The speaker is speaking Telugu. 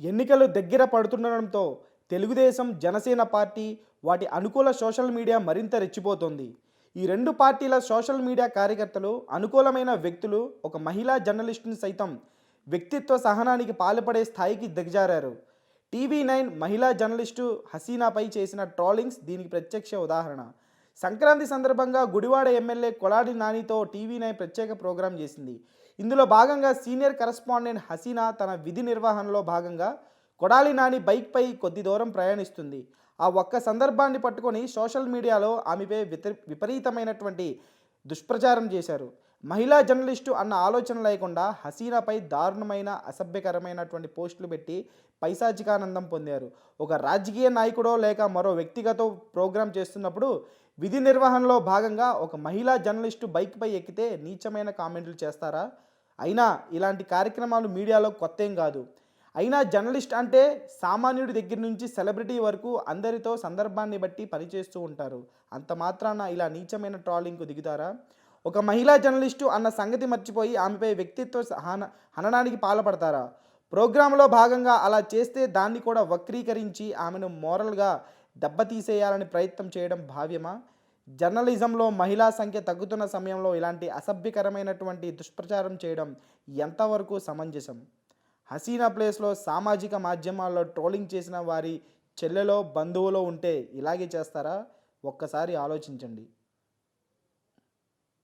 ఎన్నికలు దగ్గర పడుతుండడంతో తెలుగుదేశం జనసేన పార్టీ వాటి అనుకూల సోషల్ మీడియా మరింత రెచ్చిపోతోంది. ఈ రెండు పార్టీల సోషల్ మీడియా కార్యకర్తలు అనుకూలమైన వ్యక్తులు ఒక మహిళా జర్నలిస్టుని సైతం వ్యక్తిత్వ సహనానికి పాల్పడే స్థాయికి దిగజారారు. టీవీ నైన్ మహిళా జర్నలిస్టు హసీనాపై చేసిన ట్రోలింగ్స్ దీనికి ప్రత్యక్ష ఉదాహరణ. సంక్రాంతి సందర్భంగా గుడివాడ ఎమ్మెల్యే కొలాడి నానితో టీవీ నైన్ ప్రత్యేక ప్రోగ్రాం చేసింది. ఇందులో భాగంగా సీనియర్ కరస్పాండెంట్ హసీనా తన విధి నిర్వహణలో భాగంగా కొడాలి నాని బైక్పై కొద్ది దూరం ప్రయాణిస్తుంది. ఆ ఒక్క సందర్భాన్ని పట్టుకొని సోషల్ మీడియాలో ఆమెపై విత విపరీతమైనటువంటి దుష్ప్రచారం చేశారు. మహిళా జర్నలిస్టు అన్న ఆలోచన లేకుండా హసీనాపై దారుణమైన అసభ్యకరమైనటువంటి పోస్టులు పెట్టి పైశాచికానందం పొందారు. ఒక రాజకీయ నాయకుడో లేక మరో వ్యక్తిగత ప్రోగ్రాం చేస్తున్నప్పుడు విధి నిర్వహణలో భాగంగా ఒక మహిళా జర్నలిస్టు బైక్పై ఎక్కితే నీచమైన కామెంట్లు చేస్తారా? అయినా ఇలాంటి కార్యక్రమాలు మీడియాలో కొత్త ఏం కాదు. అయినా జర్నలిస్ట్ అంటే సామాన్యుడి దగ్గర నుంచి సెలబ్రిటీ వరకు అందరితో సందర్భాన్ని బట్టి పనిచేస్తూ ఉంటారు. అంత మాత్రాన ఇలా నీచమైన ట్రాలింగ్కు దిగుతారా? ఒక మహిళా జర్నలిస్టు అన్న సంగతి మర్చిపోయి ఆమెపై వ్యక్తిత్వ హన హననానికి పాల్పడతారా? ప్రోగ్రాంలో భాగంగా అలా చేస్తే దాన్ని కూడా వక్రీకరించి ఆమెను మోరల్గా దెబ్బతీసేయాలని ప్రయత్నం చేయడం భావ్యమా? జర్నలిజంలో మహిళా సంఖ్య తగ్గుతున్న సమయంలో ఇలాంటి అసభ్యకరమైనటువంటి దుష్ప్రచారం చేయడం ఎంతవరకు సమంజసం? హసీనా ప్లేస్లో సామాజిక మాధ్యమాల్లో ట్రోలింగ్ చేసిన వారి చెల్లెలో బంధువులో ఉంటే ఇలాగే చేస్తారా? ఒక్కసారి ఆలోచించండి.